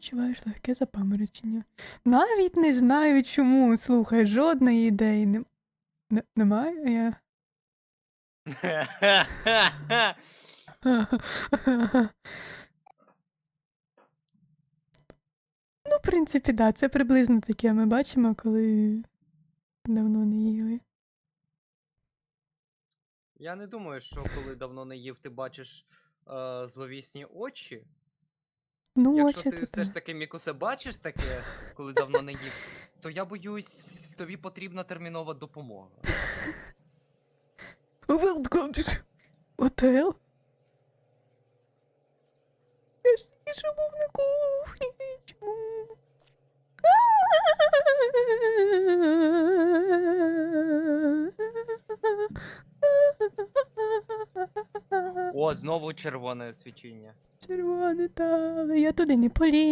відчуваєш легке запаморочення. Навіть не знаю чому. Слухай, жодної ідеї не... Не- немає. Я... Ну, в принципі, да, це приблизно таке ми бачимо, коли давно не їли. Я не думаю, що коли давно не їв, ти бачиш е, зловісні очі. Ну, Якщо ти все ж таки Мікусе бачиш таке, коли давно не їв, то я боюсь, тобі потрібна термінова допомога. Welcome to hotel. Я ж тільки що був на О, знову червоне свічіння. Червоне та, але я туди не поліз.